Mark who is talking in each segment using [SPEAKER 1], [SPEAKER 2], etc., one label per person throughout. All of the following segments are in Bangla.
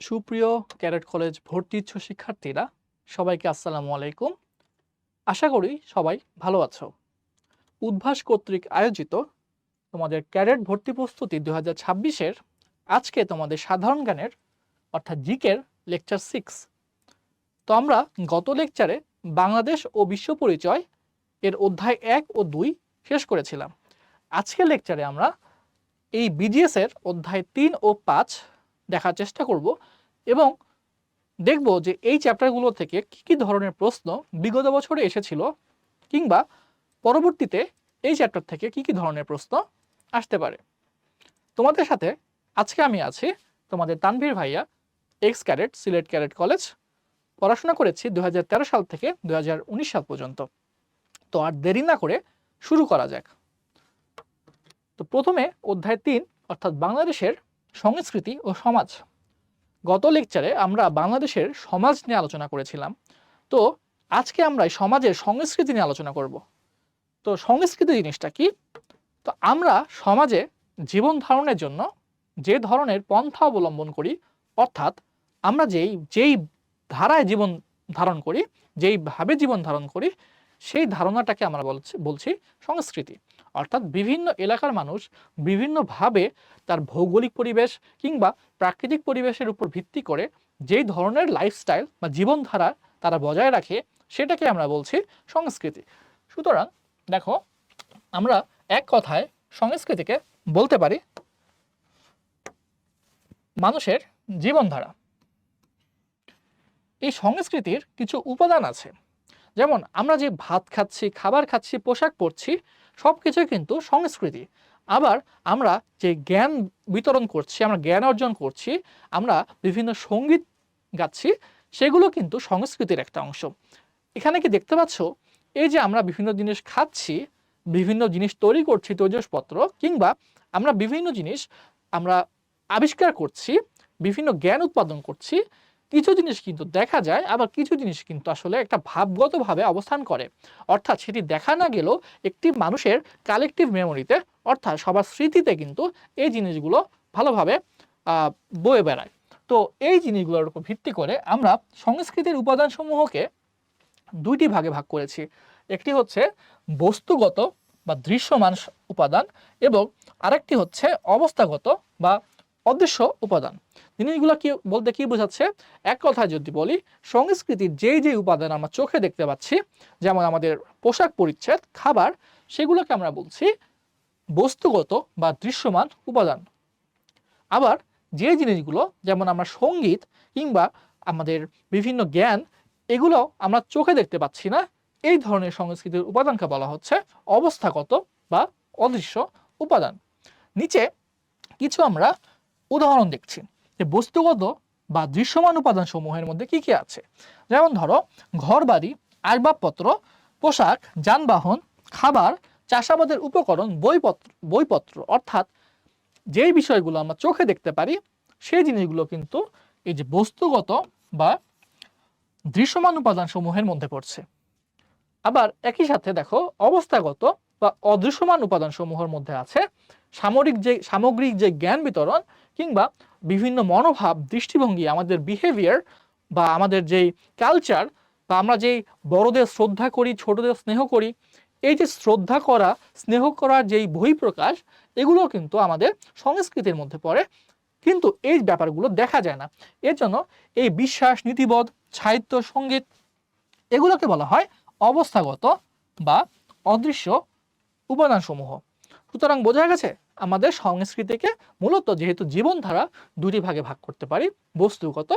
[SPEAKER 1] সুপ্রিয় ক্যারেট কলেজ ভর্তি ইচ্ছু শিক্ষার্থীরা, সবাইকে আসসালামু আলাইকুম। আশা করি সবাই ভালো আছো। উদ্ভাস কর্তৃক আয়োজিত তোমাদের ক্যারেট ভর্তি প্রস্তুতি দু হাজার ছাব্বিশের আজকে তোমাদের সাধারণ জ্ঞানের, অর্থাৎ জিকের লেকচার সিক্স। তো আমরা গত লেকচারে বাংলাদেশ ও বিশ্ব পরিচয় এর অধ্যায় এক ও দুই শেষ করেছিলাম। আজকের লেকচারে আমরা এই বিজিএস এর অধ্যায় তিন ও পাঁচ দেখার চেষ্টা করব। এবং দেখব যে এই চ্যাপ্টারগুলো থেকে কী কী ধরনের প্রশ্ন বিগত বছরে এসেছিল কিংবা পরবর্তীতে এই চ্যাপ্টার থেকে কী কী ধরনের প্রশ্ন আসতে পারে। তোমাদের সাথে আজকে আমি আছি তোমাদের তানভীর ভাইয়া ex cadet Sylhet cadet college পড়াশোনা করেছি দু হাজার তেরো সাল থেকে দু হাজার উনিশ সাল পর্যন্ত। তো আর দেরি না করে শুরু করা যাক। তো প্রথমে অধ্যায় তিন, অর্থাৎ বাংলাদেশের সংস্কৃতি ও সমাজ। গত লেকচারে আমরা বাংলাদেশের সমাজ নিয়ে আলোচনা করেছিলাম। তো আজকে আমরা এই সমাজের সংস্কৃতি নিয়ে আলোচনা করব। তো সংস্কৃতি জিনিসটা কি? তো আমরা সমাজে জীবন ধারণের জন্য যে ধরনের পন্থা অবলম্বন করি, অর্থাৎ আমরা যেই যেই ধারায় জীবন ধারণ করি, যেইভাবে জীবন ধারণ করি, সেই ধারণাটাকে আমরা বলছি বলছি সংস্কৃতি। অর্থাৎ বিভিন্ন এলাকার মানুষ বিভিন্নভাবে তার ভৌগোলিক পরিবেশ কিংবা প্রাকৃতিক পরিবেশের উপর ভিত্তি করে যেই ধরনের লাইফস্টাইল বা জীবনধারা তারা বজায় রাখে, সেটাকে আমরা বলছি সংস্কৃতি। সুতরাং দেখো, আমরা এক কথায় সংস্কৃতিকে বলতে পারি মানুষের জীবনধারা। এই সংস্কৃতির কিছু উপাদান আছে। যেমন আমরা যে ভাত খাচ্ছি, খাবার খাচ্ছি, পোশাক পরছি সব কিছুই কিন্তু সংস্কৃতি। আবার আমরা যে জ্ঞান বিতরণ করছি, আমরা জ্ঞান অর্জন করছি, আমরা বিভিন্ন সংগীত গাচ্ছি, সেগুলো কিন্তু সংস্কৃতির একটা অংশ। এখানে কি দেখতে পাচ্ছ? এই যে আমরা বিভিন্ন জিনিস খাচ্ছি, বিভিন্ন জিনিস তৈরি করছি, তৈজসপত্র, কিংবা আমরা বিভিন্ন জিনিস আমরা আবিষ্কার করছি, বিভিন্ন জ্ঞান উৎপাদন করছি কিছু জিনিস কিন্তু দেখা যায়, আবার কিছু জিনিস কিন্তু আসলে একটা ভাবগতভাবে অবস্থান করে। অর্থাৎ সেটি দেখা না গেলেও একটি মানুষের কালেকটিভ মেমোরিতে অর্থাৎ সবার স্মৃতিতে কিন্তু এই জিনিসগুলো ভালোভাবে বয়ে বেড়ায়। তো এই জিনিসগুলোর উপর ভিত্তি করে আমরা সংস্কৃতির উপাদানসমূহকে দুইটি ভাগে ভাগ করেছি। একটি হচ্ছে বস্তুগত বা দৃশ্যমান উপাদান এবং আরেকটি হচ্ছে অবস্থাগত বা অদৃশ্য উপাদান। জিনিসগুলো কি বলতে কি বোঝাচ্ছে? এক কথায় যদি বলি, সংস্কৃতির যেই যেই উপাদান আমরা চোখে দেখতে পাচ্ছি, যেমন আমাদের পোশাক পরিচ্ছেদ, খাবার, সেগুলোকে আমরা বলছি বস্তুগত বা দৃশ্যমান উপাদান। আবার যে জিনিসগুলো, যেমন আমরা সংগীত কিংবা আমাদের বিভিন্ন জ্ঞান, এগুলো আমরা চোখে দেখতে পাচ্ছি না। এই ধরনের সংস্কৃতির উপাদানকে বলা হচ্ছে অবস্থাগত বা অদৃশ্য উপাদান। নিচে কিছু আমরা উদাহরণ দেখছি। যে বস্তুগত বা দৃশ্যমান উপাদান সমূহের মধ্যে কি কি আছে? যেমন ধরো, ঘরবাড়ি, আসবাবপত্র, পোশাক, যানবাহন, খাবার, চাষাবাদের উপকরণ, বইপত্র বইপত্র। অর্থাৎ যেই বিষয়গুলো আমরা চোখে দেখতে পারি, সেই জিনিসগুলো কিন্তু এই যে বস্তুগত বা দৃশ্যমান উপাদান সমূহের মধ্যে পড়ছে। আবার একই সাথে দেখো, অবস্থাগত বা অদৃশ্যমান উপাদান সমূহের মধ্যে আছে সামরিক যে, সামগ্রিক যে জ্ঞান বিতরণ কিংবা বিভিন্ন মনোভাব, দৃষ্টিভঙ্গি, আমাদের বিহেভিয়ার বা আমাদের যেই কালচার বা আমরা যেই বড়দের শ্রদ্ধা করি, ছোটদের স্নেহ করি, এই যে শ্রদ্ধা করা, স্নেহ করার যেই বহিঃপ্রকাশ এগুলো কিন্তু আমাদের সংস্কৃতির মধ্যে পড়ে। কিন্তু এই ব্যাপারগুলো দেখা যায় না। এর জন্য এই বিশ্বাস, নীতিবোধ, সাহিত্য, সংগীত, এগুলোকে বলা হয় অবস্থাগত বা অদৃশ্য উপাদানসমূহ। সুতরাং বোঝা গেছে? আমাদের সংস্কৃতিকে মূলত যেহেতু জীবনধারা দুটি ভাগে ভাগ করতে পারি, বস্তুগত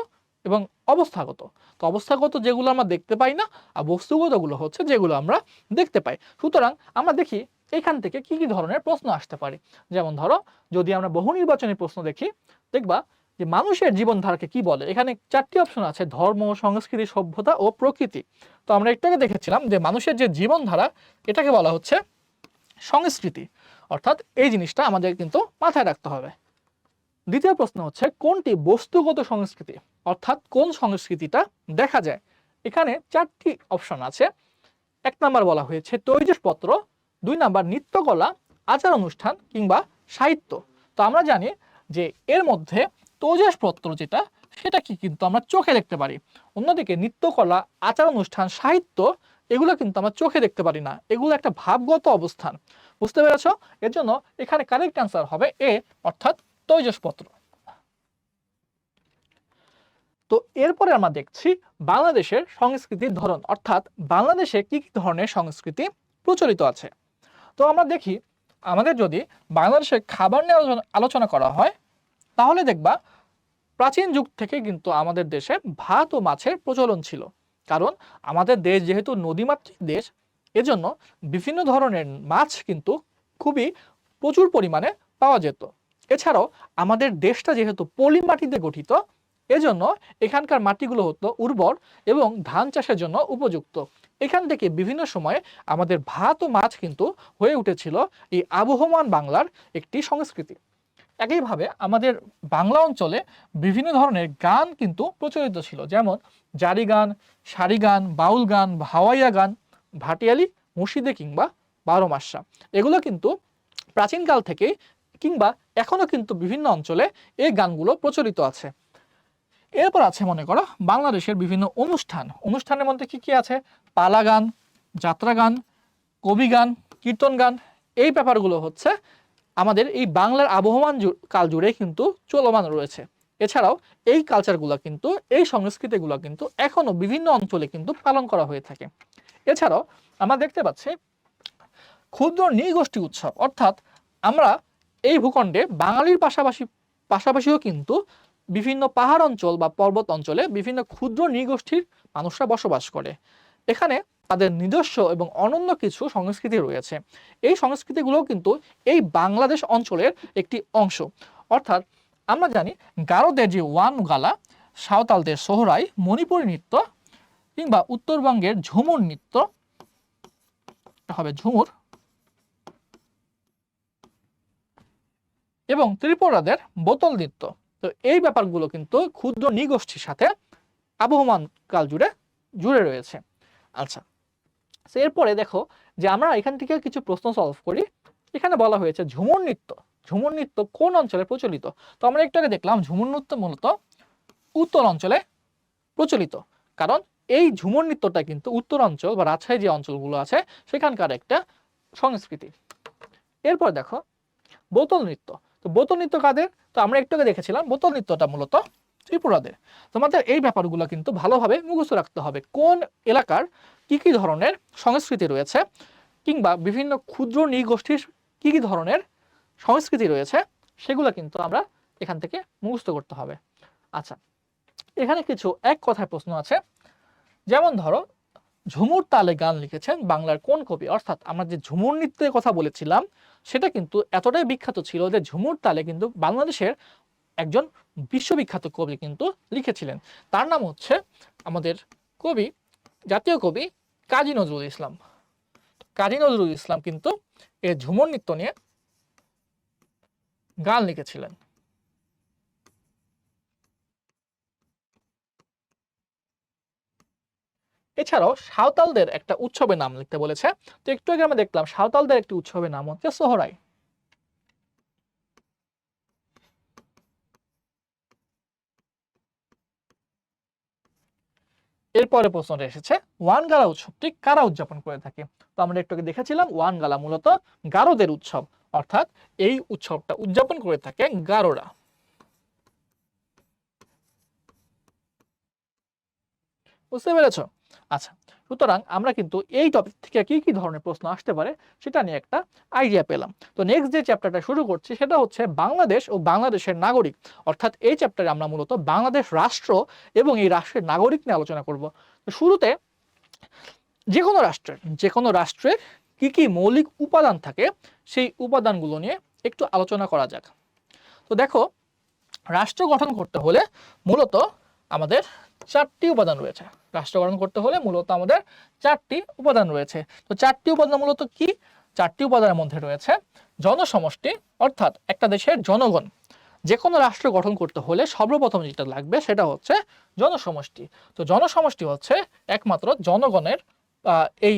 [SPEAKER 1] এবং অবস্থাগত। তো অবস্থাগত যেগুলো আমরা দেখতে পাই না, আর বস্তুগতগুলো হচ্ছে যেগুলো আমরা দেখতে পাই। সুতরাং আমরা দেখি এখান থেকে কি কি ধরনের প্রশ্ন আসতে পারে। যেমন ধরো, যদি আমরা বহু নির্বাচনী প্রশ্ন দেখি, দেখবা যে মানুষের জীবনধারাকে কি বলে? এখানে চারটি অপশন আছে, ধর্ম, সংস্কৃতি, সভ্যতা ও প্রকৃতি। তো আমরা একটু আগে দেখেছিলাম যে মানুষের যে জীবনধারা, এটাকে বলা হচ্ছে সংস্কৃতি। অর্থাৎ এই জিনিসটা আমাদের কিন্তু মাথায় রাখতে হবে। দ্বিতীয় প্রশ্ন হচ্ছে, কোনটি বস্তুগত সংস্কৃতি? অর্থাৎ কোন সংস্কৃতিটা দেখা যায়? এখানে চারটি অপশন আছে। এক নাম্বার বলা হয়েছে, তৈজসপত্র। দুই নাম্বার, নৃত্যকলা আচার অনুষ্ঠান কিংবা সাহিত্য। তো আমরা জানি যে এর মধ্যে তৈজসপত্র যেটা সেটা কি কিন্তু আমরা চোখে দেখতে পারি। অন্যদিকে নৃত্যকলা আচার অনুষ্ঠান সাহিত্য এগুলো কিন্তু আমরা চোখে দেখতে পারি না। এগুলো একটা ভাবগত অবস্থান। বুঝতে পেরেছ? এর জন্য এখানে কারেক্ট অ্যান্সার হবে এ অর্থাৎ তৈজসপত্র। তো এরপরে আমরা দেখছি বাংলাদেশের সংস্কৃতির ধরন, অর্থাৎ বাংলাদেশে কি কি ধরনের সংস্কৃতি প্রচলিত আছে। তো আমরা দেখি, আমাদের যদি বাংলাদেশের খাবার নিয়ে আলোচনা- আলোচনা করা হয়, তাহলে দেখবা প্রাচীন যুগ থেকে কিন্তু আমাদের দেশে ভাত ও মাছের প্রচলন ছিল। কারণ আমাদের দেশ যেহেতু নদীমাতৃক দেশ, এজন্য বিভিন্ন ধরনের মাছ কিন্তু খুবই প্রচুর পরিমাণে পাওয়া যেত। এছাড়াও আমাদের দেশটা যেহেতু পলি মাটিতে গঠিত, এজন্য এখানকার মাটিগুলো হতো উর্বর এবং ধান চাষের জন্য উপযুক্ত। এখান থেকে বিভিন্ন সময়ে আমাদের ভাত ও মাছ কিন্তু হয়ে উঠেছিল এই আবহমান বাংলার একটি সংস্কৃতি। একইভাবে আমাদের বাংলা অঞ্চলে বিভিন্ন ধরনের গান কিন্তু প্রচলিত ছিল। যেমন জারি গান, সারি গান, বাউল গান ভাওয়াইয়া গান, ভাটিয়ালি, মুর্শিদে কিংবা বারো মাসা। এগুলো কিন্তু প্রাচীনকাল থেকে কিংবা এখনও কিন্তু বিভিন্ন অঞ্চলে এই গানগুলো প্রচলিত আছে। এরপর আছে মনে করো বাংলাদেশের বিভিন্ন অনুষ্ঠান। অনুষ্ঠানের মধ্যে কি কি আছে? পালা গান যাত্রা গান কবি গান কীর্তন গান এই ব্যাপারগুলো হচ্ছে আমাদের এই বাংলার আবহমান কাল জুড়ে কিন্তু চলমান রয়েছে। এছাড়াও এই কালচারগুলো কিন্তু, এই সংস্কৃতিগুলো কিন্তু এখনও বিভিন্ন অঞ্চলে কিন্তু পালন করা হয়ে থাকে। এছাড়াও আমরা দেখতে পাচ্ছি ক্ষুদ্র নৃগোষ্ঠী উৎসব। অর্থাৎ আমরা এই ভূখণ্ডে বাঙালির পাশাপাশি পাশাপাশিও কিন্তু বিভিন্ন পাহাড় অঞ্চল বা পর্বত অঞ্চলে বিভিন্ন ক্ষুদ্র নৃগোষ্ঠীর মানুষরা বসবাস করে। এখানে তাদের নিজস্ব এবং অনন্য কিছু সংস্কৃতি রয়েছে। এই সংস্কৃতিগুলো কিন্তু এই বাংলাদেশ অঞ্চলের একটি অংশ। অর্থাৎ আমরা জানি গারোদের যে ওয়ান গালা, সাঁওতালদের সোহরাই, মণিপুরী নৃত্য কিংবা উত্তরবঙ্গের ঝুমুর নৃত্য হবে ঝুমুর এবং ত্রিপুরাদের বোতল নৃত্য। তো এই ব্যাপারগুলো কিন্তু ক্ষুদ্র নৃগোষ্ঠীর সাথে আবহমান কাল জুড়ে জুড়ে রয়েছে। আচ্ছা তো এরপরে দেখো যে আমরা এখান থেকে কিছু প্রশ্ন সলভ করি। এখানে বলা হয়েছে ঝুমুর নৃত্য। ঝুমুর নৃত্য কোন অঞ্চলে প্রচলিত? তো আমরা একটু আগে দেখলাম ঝুমুর নৃত্য মূলত উত্তর অঞ্চলে প্রচলিত। কারণ এই ঝুমুর নৃত্যটা কিন্তু উত্তর অঞ্চল বা রাজশাহী যে অঞ্চলগুলো আছে, সেখানকার একটা সংস্কৃতি। এরপর দেখো, বোতল নৃত্য। তো বোতল নৃত্য কাদের? তো আমরা একটু আগে দেখেছিলাম বোতল নৃত্যটা মূলত ত্রিপুরাদের। তোমাদের এই ব্যাপারগুলো কিন্তু ভালোভাবে মুখস্থ রাখতে হবে। কোন এলাকার কি কি ধরনের সংস্কৃতি রয়েছে কিংবা বিভিন্ন ক্ষুদ্র নৃগোষ্ঠীর কি কি ধরনের সংস্কৃতি রয়েছে সেগুলো কিন্তু আমরা এখান থেকে মুখস্থ করতে হবে। আচ্ছা এখানে কিছু এক কথায় প্রশ্ন আছে। যেমন ধরো, ঝুমুর তালে গান লিখেছেন বাংলার কোন কবি? অর্থাৎ আমরা যে ঝুমুর নৃত্যের কথা বলেছিলাম, সেটা কিন্তু এতটাই বিখ্যাত ছিল যে ঝুমুর তালে কিন্তু বাংলাদেশের একজন বিশ্ববিখ্যাত কবি কিন্তু লিখেছিলেন। তার নাম হচ্ছে আমাদের কবি, জাতীয় কবি কাজী নজরুল ইসলাম। কাজী নজরুল ইসলাম কিন্তু এই ঝুমুর নৃত্য নিয়ে গান লিখেছিলেন। এছাড়াও সাঁওতালদের একটা উৎসবের নাম লিখতে বলেছে। তো একটু আগে আমরা দেখলাম সাঁওতালদের একটি উৎসবের নাম হচ্ছে সোহরাই। এরপরে প্রশ্নটা এসেছে, ওয়ান গালা উৎসবটি কারা উদযাপন করে থাকে? তো আমরা একটু আগে দেখেছিলাম, ওয়ান গালা মূলত গারোদের উৎসব। অর্থাৎ এই উৎসবটা উদযাপন করে থাকে গারোরা। বুঝতে পেরেছ? আচ্ছা সুতরাং আমরা কিন্তু এই টপিক থেকে কি কি ধরনের প্রশ্ন আসতে পারে সেটা নিয়ে একটা আইডিয়া পেলাম। তো নেক্সট যে চ্যাপ্টারটা শুরু করছি সেটা হচ্ছে বাংলাদেশ ও বাংলাদেশের নাগরিক। অর্থাৎ এই চ্যাপ্টারে আমরা মূলত বাংলাদেশ রাষ্ট্র এবং এই রাষ্ট্রের নাগরিক নিয়ে আলোচনা করব। তো শুরুতে যে কোনো রাষ্ট্রের, যে কোনো রাষ্ট্রের কি কি মৌলিক উপাদান থাকে সেই উপাদানগুলো নিয়ে একটু আলোচনা করা যাক। তো দেখো, রাষ্ট্র গঠন করতে হলে মূলত আমাদের চারটি উপাদান রয়েছে। রাষ্ট্র গঠন করতে হলে মূলত আমাদের চারটি উপাদান রয়েছে। তো চারটি উপাদান মূলত কি? চারটি উপাদানের মধ্যে রয়েছে জনসমষ্টি, অর্থাৎ একটা দেশের জনগণ। যে কোনো রাষ্ট্র গঠন করতে হলে সর্বপ্রথম যেটা লাগবে সেটা হচ্ছে জনসমষ্টি। তো জনসমষ্টি হচ্ছে একমাত্র জনগণের এই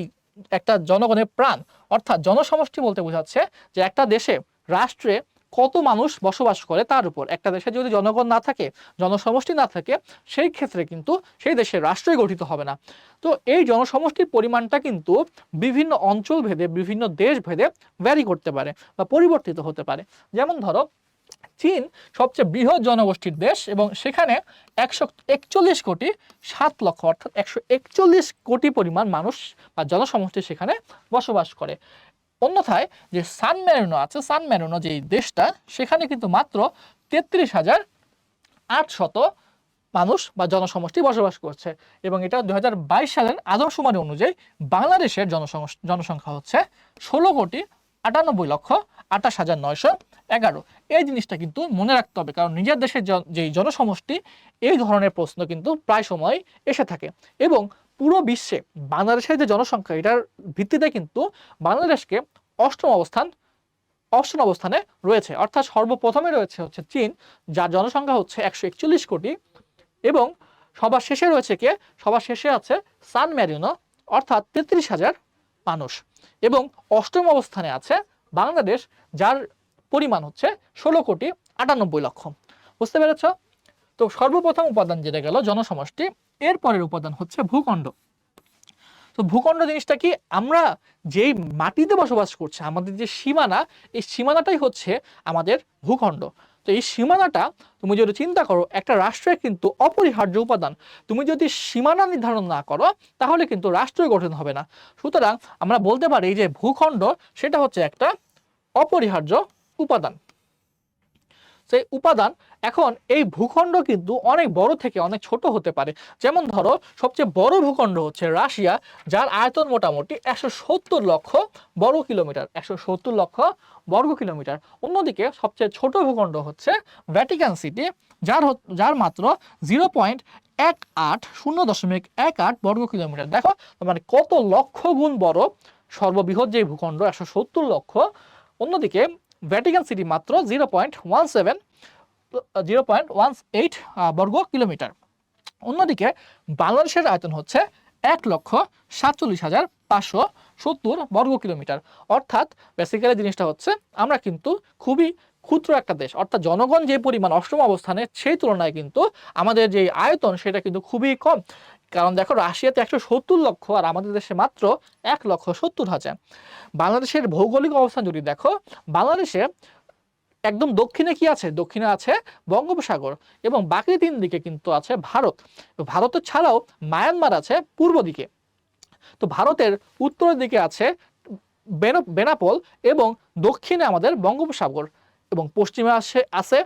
[SPEAKER 1] একটা জনগণের প্রাণ। অর্থাৎ জনসমষ্টি বলতে বোঝাচ্ছে যে একটা দেশে রাষ্ট্রে কত মানুষ বসবাস করে তার উপর? একটা দেশে যদি জনগণ না থাকে, জনসমষ্টি না থাকে, সেই ক্ষেত্রে কিন্তু সেই দেশের রাষ্ট্রই গঠিত হবে না। তো এই জনসমষ্টির পরিমাণটা কিন্তু বিভিন্ন অঞ্চল ভেদে, বিভিন্ন দেশ ভেদে ভ্যারি করতে পারে বা পরিবর্তিত হতে পারে। যেমন ধরো, চীন সবচেয়ে বৃহৎ জনগোষ্ঠীর দেশ এবং সেখানে একশো একচল্লিশ কোটি সাত লক্ষ, অর্থাৎ একশো একচল্লিশ কোটি পরিমাণ মানুষ বা জনসমষ্টি সেখানে বসবাস করে। অন্যথায় যে সান ম্যারিনো আছে সান ম্যারিনো যে দেশটা, সেখানে কিন্তু মাত্র তেত্রিশ হাজার আটশত মানুষ বা জনসমষ্টি বসবাস করছে। এবং এটা দু হাজার বাইশ সালের আদমশুমারি অনুযায়ী বাংলাদেশের জনসংখ্যা হচ্ছে ষোলো কোটি আটানব্বই লক্ষ আঠাশ হাজার নয়শো এগারো। এই জিনিসটা কিন্তু মনে রাখতে হবে, কারণ নিজের দেশের যেই জনসমষ্টি, এই ধরনের প্রশ্ন কিন্তু প্রায় সময় এসে থাকে। এবং পুরো বিশ্বে বাংলাদেশের যে জনসংখ্যা, এটার ভিত্তিতে কিন্তু বাংলাদেশকে অষ্টম অবস্থান, অষ্টম অবস্থানে রয়েছে। অর্থাৎ সর্বপ্রথমে রয়েছে হচ্ছে চীন, যার জনসংখ্যা হচ্ছে একশো একচল্লিশ কোটি এবং সবার শেষে রয়েছে কে? সবার শেষে আছে সান ম্যারিনো, অর্থাৎ তেত্রিশ হাজার মানুষ। এবং অষ্টম অবস্থানে আছে বাংলাদেশ, যার পরিমাণ হচ্ছে ষোলো কোটি আটানব্বই লক্ষ। বুঝতে পেরেছ? তো সর্বপ্রথম উপাদান যেটা গেল জনসমষ্টি এর পরের উপাদান হচ্ছে ভূখণ্ড। তো ভূখণ্ড জিনিসটা কি? আমরা যেই মাটিতে বসবাস করছি, আমাদের যে সীমানা, এই সীমানাটাই হচ্ছে আমাদের ভূখণ্ড। তো এই সীমানাটা তুমি যদি চিন্তা করো, একটা রাষ্ট্রের কিন্তু অপরিহার্য উপাদান। তুমি যদি সীমানা নির্ধারণ না করো, তাহলে কিন্তু রাষ্ট্রই গঠন হবে না। সুতরাং আমরা বলতে পারি যে ভূখণ্ড, সেটা হচ্ছে একটা অপরিহার্য উপাদান। সেই উপাদান এখন এই ভূখণ্ড কিন্তু অনেক বড় থেকে অনেক ছোট হতে পারে। যেমন ধরো, সবচেয়ে বড় ভূখণ্ড হচ্ছে রাশিয়া, যার আয়তন মোটামুটি একশো সত্তর লক্ষ বর্গ কিলোমিটার, একশো সত্তর লক্ষ বর্গ কিলোমিটার। অন্যদিকে সবচেয়ে ছোট ভূখণ্ড হচ্ছে ভ্যাটিকান সিটি যার যার মাত্র জিরো পয়েন্ট এক আট শূন্য দশমিক এক আট বর্গ কিলোমিটার। দেখো মানে কত লক্ষ গুণ বড় সর্ববৃহৎ যে ভূখণ্ড, একশো সত্তর লক্ষ। অন্যদিকে ভ্যাটিকান সিটি মাত্র zero point one seven zero point one eight বর্গ কিলোমিটার। অন্যদিকে বাংলাদেশের আয়তন হচ্ছে এক লক্ষ সাতচল্লিশ হাজার পাঁচশো সত্তর বর্গ কিলোমিটার। অর্থাৎ বেসিক্যালি জিনিসটা হচ্ছে আমরা কিন্তু খুবই ক্ষুদ্র একটা দেশ। অর্থাৎ জনগণ যে পরিমাণ অষ্টম অবস্থানে, সেই তুলনায় কিন্তু আমাদের যে আয়তন, সেটা কিন্তু খুবই কম। কারণ দেখো, রাশিয়াতে একশো সত্তর লক্ষ আর আমাদের দেশে মাত্র এক লক্ষ সত্তর হাজার। বাংলাদেশের ভৌগোলিক অবস্থান যদি দেখো, বাংলাদেশে একদম দক্ষিণে কি আছে? দক্ষিণে আছে বঙ্গোপসাগর এবং বাকি তিন দিকে কিন্তু আছে ভারত। ভারতের ছাড়াও মায়ানমার আছে পূর্ব দিকে। তো ভারতের উত্তরের দিকে আছে বেন- বেনাপোল এবং দক্ষিণে আমাদের বঙ্গোপসাগর এবং পশ্চিমে আছে আছে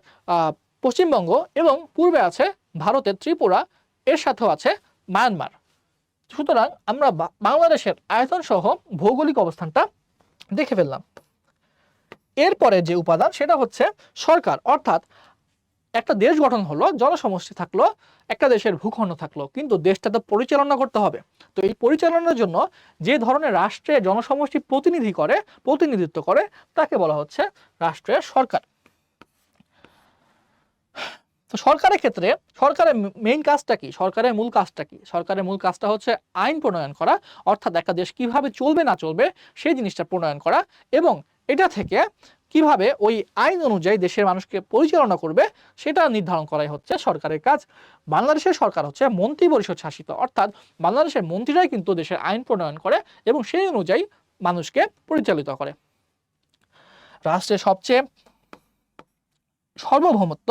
[SPEAKER 1] পশ্চিমবঙ্গ এবং পূর্বে আছে ভারতের ত্রিপুরা। এর সাথেও আছে মায়ানমার। সুতরাং আমরা বাংলাদেশের আয়তন সহ ভৌগোলিক অবস্থানটা দেখে ফেললাম। এরপরে যে উপাদান, সেটা হচ্ছে সরকার। অর্থাৎ একটা দেশ গঠন হলো, জনসমষ্টি থাকল, একটা দেশের ভূখণ্ড থাকল। কিন্তু দেশটা তো পরিচালনা করতে হবে। তো এই পরিচালনার জন্য যে ধরনের রাষ্ট্রে জনসমষ্টি প্রতিনিধি করে, প্রতিনিধিত্ব করে, তাকে বলা হচ্ছে রাষ্ট্রের সরকার। তো সরকারের ক্ষেত্রে সরকারের মেইন কাজটা কি? সরকারের মূল কাজটা কি? সরকারের মূল কাজটা হচ্ছে আইন প্রণয়ন করা, অর্থাৎ একটা দেশ কীভাবে চলবে না চলবে সেই জিনিসটা প্রণয়ন করা এবং এটা থেকে কীভাবে ওই আইন অনুযায়ী দেশের মানুষকে পরিচালনা করবে সেটা নির্ধারণ করাই হচ্ছে সরকারের কাজ। বাংলাদেশের সরকার হচ্ছে মন্ত্রী পরিষদ শাসিত, অর্থাৎ বাংলাদেশের মন্ত্রীরাই কিন্তু দেশের আইন প্রণয়ন করে এবং সেই অনুযায়ী মানুষকে পরিচালিত করে। রাষ্ট্রের সবচেয়ে সার্বভৌমত্ব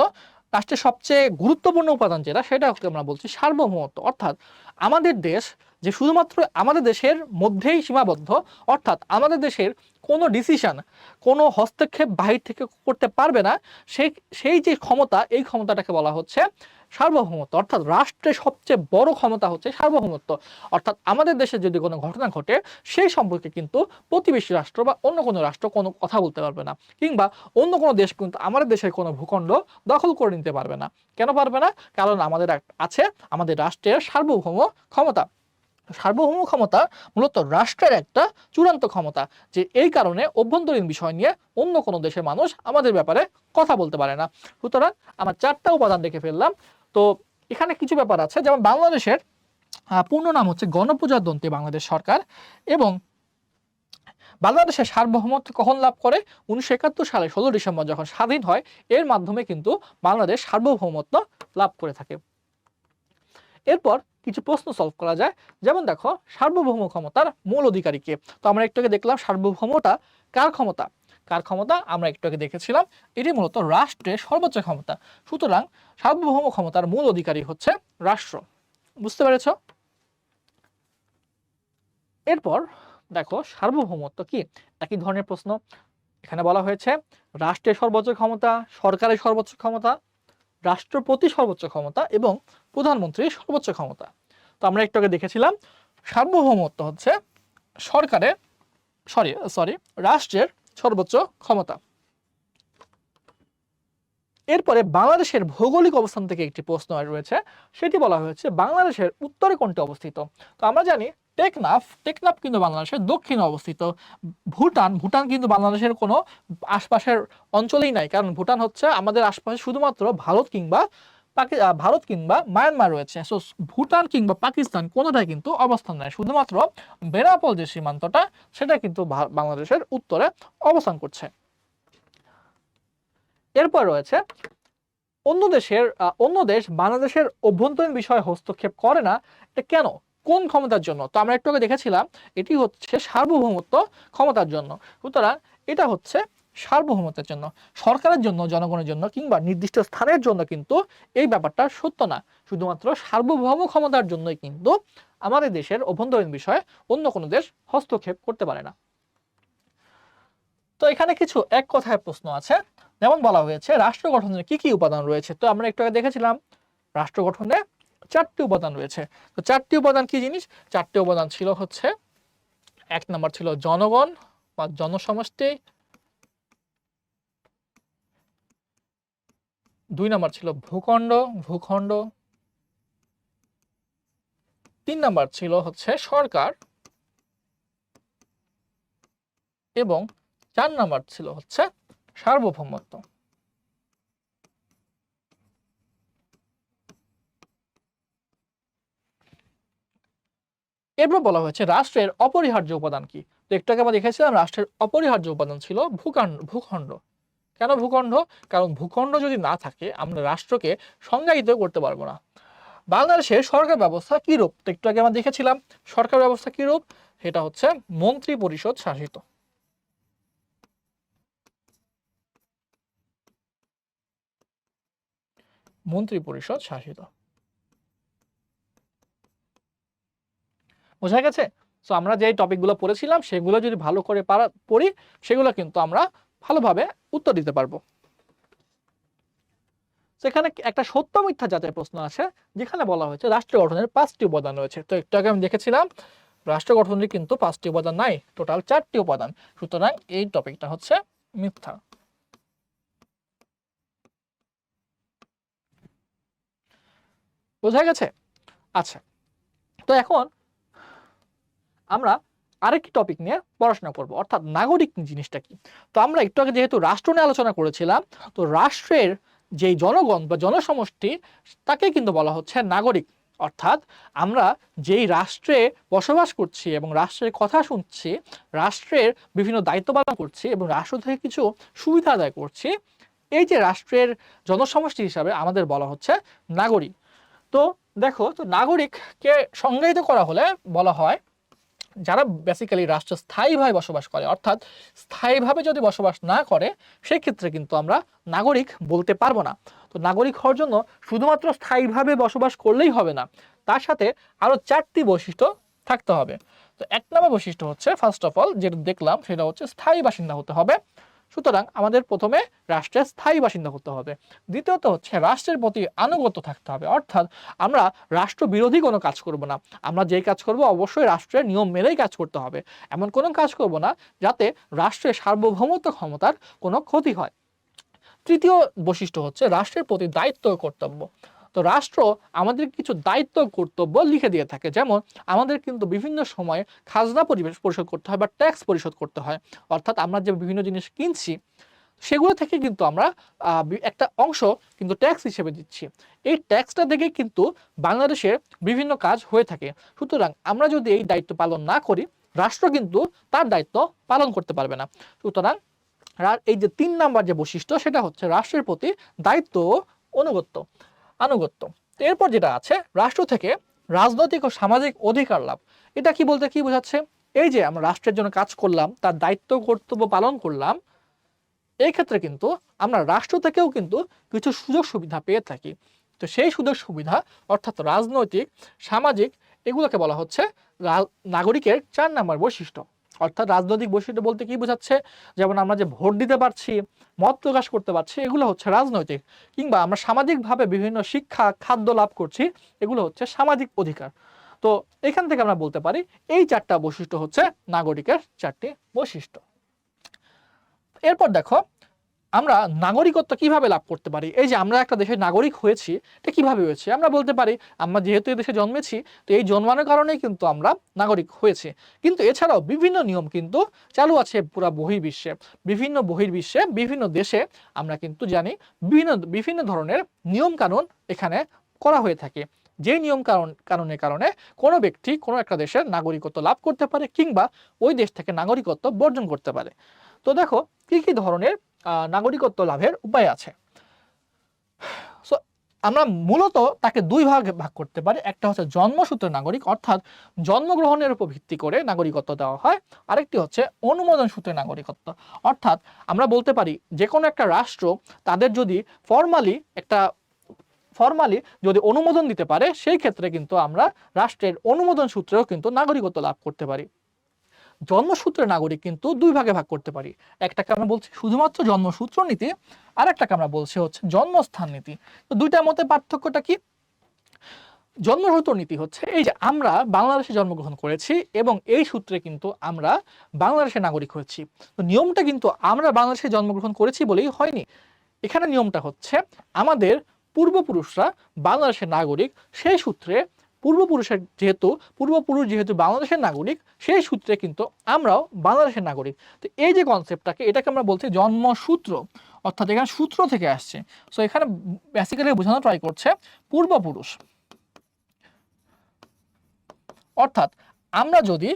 [SPEAKER 1] রাষ্ট্রের সবচেয়ে গুরুত্বপূর্ণ উপাদান যেটা সেটা আমরা বলছি সার্বভৌমত্ব। অর্থাৎ আমাদের দেশ যে শুধুমাত্র আমাদের দেশের মধ্যেই সীমাবদ্ধ, অর্থাৎ আমাদের দেশের কোনো ডিসিশন কোনো হস্তক্ষেপ বাহির থেকে করতে পারবে না সেই সেই যে ক্ষমতা, এই ক্ষমতাটাকে বলা হচ্ছে সার্বভৌমত্ব। অর্থাৎ রাষ্ট্রের সবচেয়ে বড় ক্ষমতা হচ্ছে সার্বভৌমত্ব। অর্থাৎ আমাদের দেশে যদি কোনো ঘটনা ঘটে, সেই সম্পর্কে কিন্তু প্রতিবেশী রাষ্ট্র বা অন্য কোনো রাষ্ট্র কোনো কথা বলতে পারবে না, কিংবা অন্য কোনো দেশ কিন্তু আমাদের দেশের কোনো ভূখণ্ড দখল করে নিতে পারবে না। কেন পারবে না? কারণ আমাদের আছে আমাদের রাষ্ট্রের সার্বভৌম ক্ষমতা। সার্বভৌম ক্ষমতা মূলত রাষ্ট্রের একটা চূড়ান্ত ক্ষমতা, যে এই কারণে অভ্যন্তরীণ বিষয় নিয়ে অন্য কোনো দেশের মানুষ আমাদের ব্যাপারে কথা বলতে পারে না। সুতরাং আমার চারটা উপাদান দেখে ফেললাম। তো এখানে কিছু ব্যাপার আছে, যেমন বাংলাদেশের পূর্ণ নাম হচ্ছে গণপ্রজাতন্ত্রী বাংলাদেশ সরকার এবং বাংলাদেশের সার্বভৌমত্ব কখন লাভ করে? উনিশশো একাত্তর সালে, ষোলো ডিসেম্বর যখন স্বাধীন হয়, এর মাধ্যমে কিন্তু বাংলাদেশ সার্বভৌমত্ব লাভ করে থাকে। এরপর কিছু প্রশ্ন সলভ করা যায়। যেমন দেখো, সার্বভৌম ক্ষমতার মূল অধিকারী কে? তো আমরা একটু আগে দেখলাম সার্বভৌমতা কার ক্ষমতা? কার ক্ষমতা? আমরা একটু আগে দেখেছিলাম, এটি মূলত রাষ্ট্রের সর্বোচ্চ ক্ষমতা। সুতরাং সার্বভৌম ক্ষমতার মূল অধিকারী হচ্ছে রাষ্ট্র। বুঝতে পেরেছ? এরপর দেখো, সার্বভৌমত্ব কি? একই ধরনের প্রশ্ন। এখানে বলা হয়েছে, রাষ্ট্রের সর্বোচ্চ ক্ষমতা, সরকারের সর্বোচ্চ ক্ষমতা রাষ্ট্রপতি সর্বোচ্চ ক্ষমতা এবং প্রধানমন্ত্রীর সর্বোচ্চ ক্ষমতা। তো আমরা একটু আগে দেখেছিলাম, সার্বভৌমত্ব হচ্ছে সরকারের সরি সরি রাষ্ট্রের সর্বোচ্চ ক্ষমতা। এরপরে বাংলাদেশের ভৌগোলিক অবস্থান থেকে একটি প্রশ্ন রয়েছে, সেটি বলা হয়েছে বাংলাদেশের উত্তরে কোনটি অবস্থিত? তো আমরা জানি টেকনাফ টেকনাফ কিন্তু বাংলাদেশের দক্ষিণে অবস্থিত। ভুটান ভুটান কিন্তু বাংলাদেশের কোনো আশপাশের অঞ্চলেই নাই, কারণ ভুটান হচ্ছে আমাদের আশপাশে শুধুমাত্র ভারত কিংবা ভারত কিংবা মায়ানমার রয়েছে। সো ভুটান কিংবা পাকিস্তান কোনোটাই কিন্তু অবস্থান নেয়। শুধুমাত্র বেনাপোল যে সীমান্তটা, সেটা কিন্তু বাংলাদেশের উত্তরে অবস্থান করছে। এরপর রয়েছে, অন্য দেশের অন্য দেশ বাংলাদেশের অভ্যন্তরীণ বিষয়ে হস্তক্ষেপ করে না, এটা কেন? কোন ক্ষমতার জন্য? তো আমরা একটু আগে দেখেছিলাম, এটি হচ্ছে সার্বভৌমত্ব ক্ষমতার জন্য। সুতরাং এটা হচ্ছে সার্বভৌমত্বের জন্য, সরকারের জন্য, জনগণের জন্য কিংবা নির্দিষ্ট স্থানের জন্য কিন্তু এই ব্যাপারটা সত্য না। শুধুমাত্র সার্বভৌম ক্ষমতার জন্যই কিন্তু আমাদের দেশের অভ্যন্তরীণ বিষয়ে অন্য কোনো দেশ হস্তক্ষেপ করতে পারে না। তো এখানে কিছু এক কথায় প্রশ্ন আছে। যেমন বলা হয়েছে, রাষ্ট্র গঠনের কি কি উপাদান রয়েছে? তো আমরা একটু আগে দেখেছিলাম, রাষ্ট্র গঠনে চারটি উপাদান রয়েছে। তো চারটি উপাদান কি জিনিস? চারটি উপাদান ছিল হচ্ছে, এক নম্বর ছিল জনগণ বা জনসমষ্টি দুই নাম্বার ছিল ভূখণ্ড ভূখণ্ড। তিন নাম্বার ছিল হচ্ছে সরকার। এবং চার নাম্বার ছিল হচ্ছে সার্বভৌমত্ব। এরপর বলা হয়েছে রাষ্ট্রের অপরিহার্য উপাদান কি? তো একটু আগে আমরা দেখেছিলাম রাষ্ট্রের অপরিহার্য উপাদান ছিল ভূখণ্ড ভূখণ্ড। কেন ভূখণ্ড? কারণ ভূখণ্ড যদি না থাকে, আমরা রাষ্ট্রকে সংজ্ঞায়িত করতে পারব না। বাংলাদেশের সরকার ব্যবস্থা কি রূপ তো একটু আগে আমরা দেখেছিলাম, সরকার ব্যবস্থা কি রূপ সেটা হচ্ছে মন্ত্রী পরিষদ শাসিত। মন্ত্রী পরিষদ শাসিত। বোঝা গেছে? সো আমরা যে টপিকগুলো পড়েছিলাম, সেগুলো যদি ভালো করে পড়ি, সেগুলো কিন্তু আমরা ভালোভাবে উত্তর দিতে পারব। সেখানে একটা সত্য মিথ্যা জাতের প্রশ্ন আছে, যেখানে বলা হয়েছে রাষ্ট্র গঠনের পাঁচটি উপাদান রয়েছে। তো একটু আগে আমি দেখেছিলাম, রাষ্ট্র গঠনের কিন্তু পাঁচটি উপাদান নাই, টোটাল চারটি উপাদান। সুতরাং এই টপিকটা হচ্ছে মিথ্যা। বোঝা গেছে? আচ্ছা তো এখন আমরা আরেকটি টপিক নিয়ে পড়াশোনা করব, অর্থাৎ নাগরিক জিনিসটা কি? তো আমরা একটু আগে যেহেতু রাষ্ট্র নিয়ে আলোচনা করেছিলাম, তো রাষ্ট্রের যেই জনগণ বা জনসমষ্টি, তাকে কিন্তু বলা হচ্ছে নাগরিক। অর্থাৎ আমরা যেই রাষ্ট্রে বসবাস করছি এবং রাষ্ট্রের কথা শুনছি, রাষ্ট্রের বিভিন্ন দায়িত্ব পালন করছি এবং রাষ্ট্র থেকে কিছু সুবিধা আদায় করছি, এই যে রাষ্ট্রের জনসমষ্টি হিসাবে আমাদের বলা হচ্ছে নাগরিক। তো দেখো, তো নাগরিককে সংজ্ঞায়িত করা হলে বলা হয় যারা বেসিক্যালি রাষ্ট্র স্থায়ীভাবে বসবাস করে, অর্থাৎ স্থায়ীভাবে যদি বসবাস না করে সেই ক্ষেত্রে কিন্তু আমরা নাগরিক বলতে পারব না। তো নাগরিক হওয়ার জন্য শুধুমাত্র স্থায়ীভাবে বসবাস করলেই হবে না, তার সাথে আরও চারটি বৈশিষ্ট্য থাকতে হবে। তো এক নম্বর বৈশিষ্ট্য হচ্ছে ফার্স্ট অফ অল যেটা দেখলাম, সেটা হচ্ছে স্থায়ী বাসিন্দা হতে হবে। সুতরাং আমাদের প্রথমে রাষ্ট্রের স্থায়ী বাসিন্দা হতে হবে। দ্বিতীয়ত হচ্ছে রাষ্ট্রের প্রতি আনুগত্য থাকতে হবে। অর্থাৎ আমরা রাষ্ট্র বিরোধী কোনো কাজ করব না। আমরা যেই কাজ করব অবশ্যই রাষ্ট্রের নিয়ম মেনেই কাজ করতে হবে। এমন কোনো কাজ করব না যাতে রাষ্ট্রের সার্বভৌমত্ব ক্ষমতার কোনো ক্ষতি হয়। তৃতীয় বৈশিষ্ট্য হচ্ছে রাষ্ট্রের প্রতি দায়িত্ব কর্তব্য। তো রাষ্ট্র আমাদের কিছু দায়িত্ব, কর্তব্য লিখে দিয়ে থাকে। যেমন আমাদের কিন্তু বিভিন্ন সময়ে খাজনা পরিবেশ পরিশোধ করতে হয় বা ট্যাক্স পরিশোধ করতে হয়। অর্থাৎ আমরা যে বিভিন্ন জিনিস কিনছি, সেগুলো থেকে কিন্তু আমরা একটা অংশ কিন্তু ট্যাক্স হিসেবে দিচ্ছি। এই ট্যাক্সটা থেকে কিন্তু বাংলাদেশের বিভিন্ন কাজ হয়ে থাকে। সুতরাং আমরা যদি এই দায়িত্ব পালন না করি, রাষ্ট্র কিন্তু তার দায়িত্ব পালন করতে পারবে না। সুতরাং এই যে তিন নাম্বার যে বৈশিষ্ট্য, সেটা হচ্ছে রাষ্ট্রের প্রতি দায়িত্ব অনুগত্য। আনুগত্য। তো এরপর যেটা আছে, রাষ্ট্র থেকে রাজনৈতিক ও সামাজিক অধিকার লাভ। এটা কি বলতে কি বোঝাচ্ছে? এই যে আমরা রাষ্ট্রের জন্য কাজ করলাম, তার দায়িত্ব, কর্তব্য পালন করলাম, এই ক্ষেত্রে কিন্তু আমরা রাষ্ট্র থেকেও কিন্তু কিছু সুযোগ সুবিধা পেয়ে থাকি। তো সেই সুযোগ সুবিধা, অর্থাৎ রাজনৈতিক, সামাজিক, এগুলোকে বলা হচ্ছে নাগরিকের চার নাম্বার বৈশিষ্ট্য। অর্থাৎ রাজনৈতিক বৈশিষ্ট্য বলতে কি বোঝাচ্ছে? যেমন আমরা যে ভোট দিতে পারছি, মত প্রকাশ করতে পারছি, এগুলো হচ্ছে রাজনৈতিক। কিংবা আমরা সামাজিকভাবে বিভিন্ন শিক্ষা, খাদ্য লাভ করছি, এগুলো হচ্ছে সামাজিক অধিকার। তো এখান থেকে আমরা বলতে পারি, এই চারটা বৈশিষ্ট্য হচ্ছে নাগরিকের চারটি বৈশিষ্ট্য। এরপর দেখো আমরা নাগরিকত্ব কীভাবে লাভ করতে পারি? এই যে আমরা একটা দেশের নাগরিক হয়েছি, এটা কীভাবে হয়েছে? আমরা বলতে পারি, আমরা যেহেতু এই দেশে জন্মেছি, তো এই জন্মানোর কারণেই কিন্তু আমরা নাগরিক হয়েছে। কিন্তু এছাড়াও বিভিন্ন নিয়ম কিন্তু চালু আছে পুরা বহির্বিশ্বে। বিভিন্ন বহির্বিশ্বে বিভিন্ন দেশে আমরা কিন্তু জানি বিভিন্ন বিভিন্ন ধরনের নিয়ম কানুন এখানে করা হয়ে থাকে। যে নিয়ম কারণ কারণের কারণে কোনো ব্যক্তি কোনো একটা দেশের নাগরিকত্ব লাভ করতে পারে কিংবা ওই দেশ থেকে নাগরিকত্ব বর্জন করতে পারে। তো দেখো, কি কি ধরনের নাগরিকত্ব লাভের উপায় আছে। সো আমরা মূলত তাকে দুই ভাগে ভাগ করতে পারি। একটা হচ্ছে জন্মসূত্রে নাগরিক, অর্থাৎ জন্মগ্রহণের উপর ভিত্তি করে নাগরিকত্ব দেওয়া হয়। আরেকটি হচ্ছে অনুমোদন সূত্রে নাগরিকত্ব। অর্থাৎ আমরা বলতে পারি যে কোনো একটা রাষ্ট্র তাদের যদি ফর্মালি একটা ফর্মালি যদি অনুমোদন দিতে পারে, সেই ক্ষেত্রে কিন্তু আমরা রাষ্ট্রের অনুমোদন সূত্রেও কিন্তু নাগরিকত্ব লাভ করতে পারি। জন্মসূত্রে নাগরিক কিন্তু দুই ভাগে ভাগ করতে পারি। একটাকে আমরা বলছি শুধুমাত্র জন্মসূত্র নীতি আর একটাকে আমরা বলছি হচ্ছে জন্মস্থান নীতি। তো দুইটার মধ্যে পার্থক্যটা কি? জন্মসূত্র নীতি হচ্ছে এই যে আমরা বাংলাদেশে জন্মগ্রহণ করেছি এবং এই সূত্রে কিন্তু আমরা বাংলাদেশের নাগরিক হয়েছি। তো নিয়মটা কিন্তু আমরা বাংলাদেশে জন্মগ্রহণ করেছি বলেই হয়নি। এখানে নিয়মটা হচ্ছে আমাদের পূর্বপুরুষরা বাংলাদেশের নাগরিক, সেই সূত্রে পূর্বপুরুষের যেহেতু, পূর্বপুরুষ যেহেতু বাংলাদেশের নাগরিক, সেই সূত্রে কিন্তু আমরাও বাংলাদেশের নাগরিক। তো এই যে কনসেপ্টটাকে এটাকে আমরা বলছি জন্মসূত্র। অর্থাৎ এখানে সূত্র থেকে আসছে। সো এখানে বেসিক্যালি বোঝানো ট্রাই করছে পূর্বপুরুষ। অর্থাৎ আমরা যদি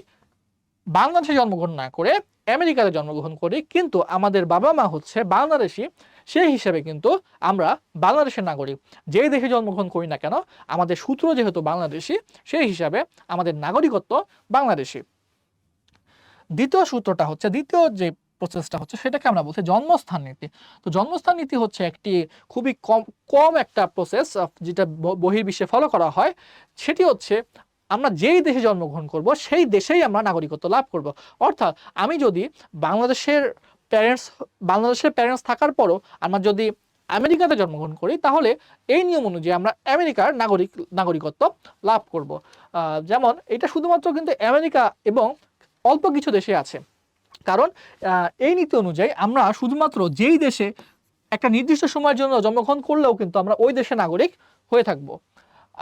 [SPEAKER 1] বাংলাদেশে জন্মগ্রহণ না করে, আমেরিকাতে জন্মগ্রহণ করি, কিন্তু আমাদের বাবা মা হচ্ছে বাংলাদেশি সেই হিসেবে কিন্তু আমরা বাংলাদেশের নাগরিক যেই দেশে জন্মগ্রহণ করি না কেন, আমাদের সূত্র যেহেতু বাংলাদেশি, সেই হিসাবে আমাদের নাগরিকত্ব বাংলাদেশি। দ্বিতীয় সূত্রটা হচ্ছে, দ্বিতীয় যে প্রসেসটা হচ্ছে, সেটাকে আমরা বলছি জন্মস্থান নীতি। তো জন্মস্থান নীতি হচ্ছে একটি খুবই কম কম একটা প্রসেস যেটা বহির্বিশ্বে ফলো করা হয়। সেটি হচ্ছে, আমরা যেই দেশে জন্মগ্রহণ করব, সেই দেশেই আমরা নাগরিকত্ব লাভ করব। অর্থাৎ আমি যদি বাংলাদেশের প্যারেন্টস বাংলাদেশের প্যারেন্টস থাকার পরও আমরা যদি আমেরিকাতে জন্মগ্রহণ করি, তাহলে এই নিয়ম অনুযায়ী আমরা আমেরিকার নাগরিক, নাগরিকত্ব লাভ করব। যেমন এটা শুধুমাত্র কিন্তু আমেরিকা এবং অল্প কিছু দেশে আছে। কারণ এই নীতি অনুযায়ী আমরা শুধুমাত্র যেই দেশে একটা নির্দিষ্ট সময়ের জন্য জন্মগ্রহণ করলেও কিন্তু আমরা ওই দেশের নাগরিক হয়ে থাকব।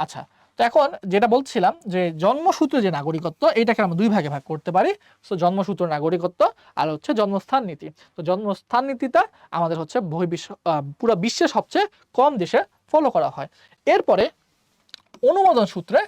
[SPEAKER 1] আচ্ছা তো এখন যেটা বলছিলাম যে জন্মসূত্রে যে নাগরিকত্ব, এটাকে আমরা দুই ভাগে ভাগ করতে পারি। তো জন্মসূত্র নাগরিকত্ব আর হচ্ছে জন্মস্থান নীতি। তো জন্মস্থান নীতিটা আমাদের হচ্ছে বহির্বিশ্ব পুরো বিশ্বে সবচেয়ে কম দেশে ফলো করা হয়। এরপরে অনুমোদন সূত্রে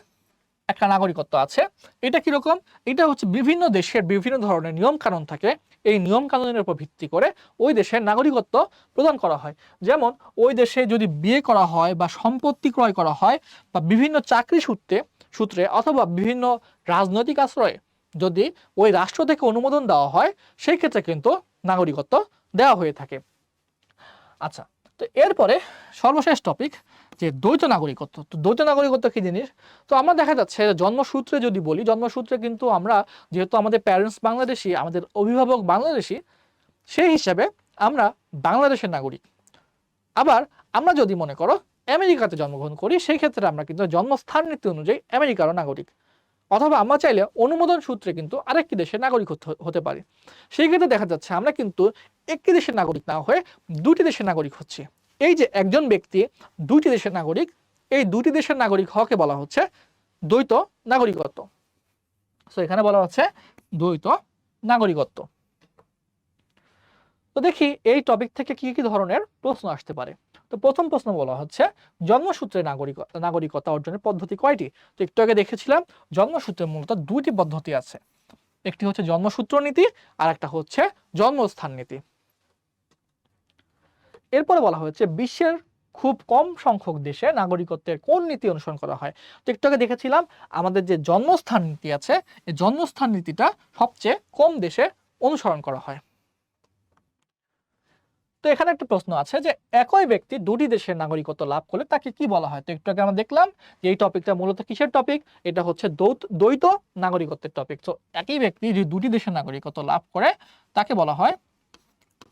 [SPEAKER 1] একটা নাগরিকত্ব আছে। এটা কীরকম? এটা হচ্ছে বিভিন্ন দেশের বিভিন্ন ধরনের নিয়ম কানুন থাকে। এই নিয়ম কানুনের উপর ভিত্তি করে ওই দেশের নাগরিকত্ব প্রদান করা হয়। যেমন ওই দেশে যদি বিয়ে করা হয় বা সম্পত্তি ক্রয় করা হয় বা বিভিন্ন চাকরি সূত্রে সূত্রে অথবা বিভিন্ন রাজনৈতিক আশ্রয়ে যদি ওই রাষ্ট্র থেকে অনুমোদন দেওয়া হয়, সেই ক্ষেত্রে কিন্তু নাগরিকত্ব দেওয়া হয়ে থাকে। আচ্ছা তো এরপরে সর্বশেষ টপিক যে দ্বৈত নাগরিকত্ব, তো দ্বৈত নাগরিকত্ব কি জিনিস? তো আমরা দেখা যাচ্ছে জন্মসূত্রে যদি বলি, জন্মসূত্রে কিন্তু আমরা যেহেতু আমাদের প্যারেন্টস বাংলাদেশি, আমাদের অভিভাবক বাংলাদেশি, সেই হিসাবে আমরা বাংলাদেশের নাগরিক। আবার আমরা যদি মনে করো আমেরিকাতে জন্মগ্রহণ করি, সেই ক্ষেত্রে আমরা কিন্তু জন্মস্থান নীতি অনুযায়ী আমেরিকারও নাগরিক। অথবা আমরা চাইলে অনুমোদন সূত্রে কিন্তু আরেকটি দেশের নাগরিক হতে- পারি। সেই ক্ষেত্রে দেখা যাচ্ছে আমরা কিন্তু একটি দেশের নাগরিক না হয়ে দুটি দেশের নাগরিক হচ্ছি। এই যে একজন ব্যক্তি দুইটি দেশের নাগরিক, এই দুটি দেশের নাগরিক হওয়াকে বলা হচ্ছে দ্বৈত নাগরিকত্ব। সো এখানে বলা হচ্ছে দ্বৈত নাগরিকত্ব। তো দেখি এই টপিক থেকে কি কি ধরনের প্রশ্ন আসতে পারে। তো প্রথম প্রশ্ন বলা হচ্ছে, জন্মসূত্রে নাগরিক, নাগরিকতা অর্জনের পদ্ধতি কয়টি? তো একটু আগে দেখেছিলাম, জন্মসূত্রে মূলত দুইটি পদ্ধতি আছে। একটি হচ্ছে জন্মসূত্র নীতি আর একটা হচ্ছে জন্মস্থান নীতি। এরপরে বলা হয়েছে, বিশ্বের খুব কম সংখ্যক দেশে নাগরিকত্বের কোন নীতি অনুসরণ করা হয়? তো একটু আগে দেখেছিলাম, আমাদের যে জন্মস্থান নীতি আছে, এই জন্মস্থান নীতিটা সবচেয়ে কম দেশে অনুসরণ করা হয়। তো এখানে একটা প্রশ্ন আছে যে, একই ব্যক্তি দুটি দেশের নাগরিকত্ব লাভ করলে তাকে কি বলা হয়? তো একটু আগে আমরা দেখলাম যে এই টপিকটা মূলত কিসের টপিক? এটা হচ্ছে দ্বৈত নাগরিকত্বের টপিক। তো একই ব্যক্তি যে দুটি দেশের নাগরিকত্ব লাভ করে, তাকে বলা হয়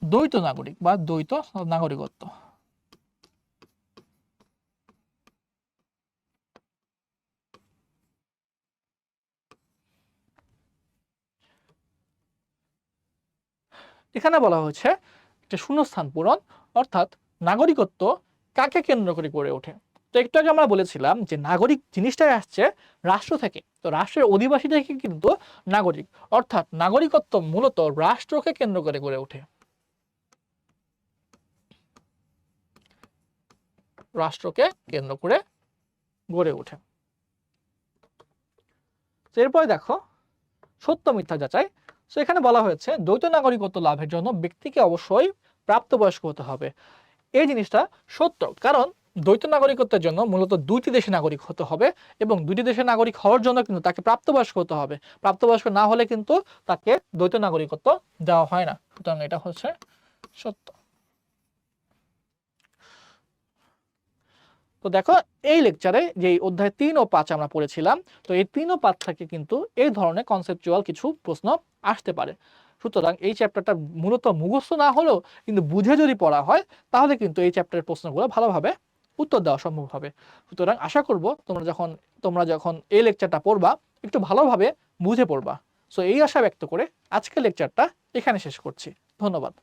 [SPEAKER 1] দ্বৈত নাগরিক বা দ্বৈত নাগরিকত্ব। এখানে বলা হয়েছে যে শূন্যস্থান পূরণ, অর্থাৎ নাগরিকত্ব কাকে কেন্দ্র করে গড়ে ওঠে? তো একটু আগে আমরা বলেছিলাম যে নাগরিক জিনিসটাই আসছে রাষ্ট্র থেকে। তো রাষ্ট্রের অধিবাসী থেকে কিন্তু নাগরিক, অর্থাৎ নাগরিকত্ব মূলত রাষ্ট্রকে কেন্দ্র করে গড়ে ওঠে। রাষ্ট্রকে কেন্দ্র করে গড়ে ওঠে। এরপরে দেখো, সত্য মিথ্যা যাচাই। তো এখানে বলা হয়েছে, দ্বৈত নাগরিকত্ব লাভের জন্য ব্যক্তিকে অবশ্যই প্রাপ্তবয়স্ক হতে হবে। এই জিনিসটা সত্য, কারণ দ্বৈত নাগরিকত্বের জন্য মূলত দুইটি দেশের নাগরিক হতে হবে এবং দুইটি দেশের নাগরিক হওয়ার জন্য কিন্তু তাকে প্রাপ্তবয়স্ক হতে হবে। প্রাপ্তবয়স্ক না হলে কিন্তু তাকে দ্বৈত নাগরিকত্ব দেওয়া হয় না। সুতরাং এটা হচ্ছে সত্য। তো দেখো, এই লেকচারে যে অধ্যায় তিন ও পাঁচ আমরা পড়েছিলাম, তো এই তিন ও পাঁচ থেকে কিন্তু এই ধরনের কনসেপচুয়াল কিছু প্রশ্ন আসতে পারে। সুতরাং এই চ্যাপ্টারটা মূলত মুখস্থ না হলেও কিন্তু বুঝে যদি পড়া হয়, তাহলে কিন্তু এই চ্যাপ্টারের প্রশ্নগুলো ভালোভাবে উত্তর দেওয়া সম্ভব হবে। সুতরাং আশা করব তোমরা যখন তোমরা যখন এই লেকচারটা পড়বা, একটু ভালোভাবে বুঝে পড়বা। সো এই আশা ব্যক্ত করে আজকের লেকচারটা এখানে শেষ করছি। ধন্যবাদ।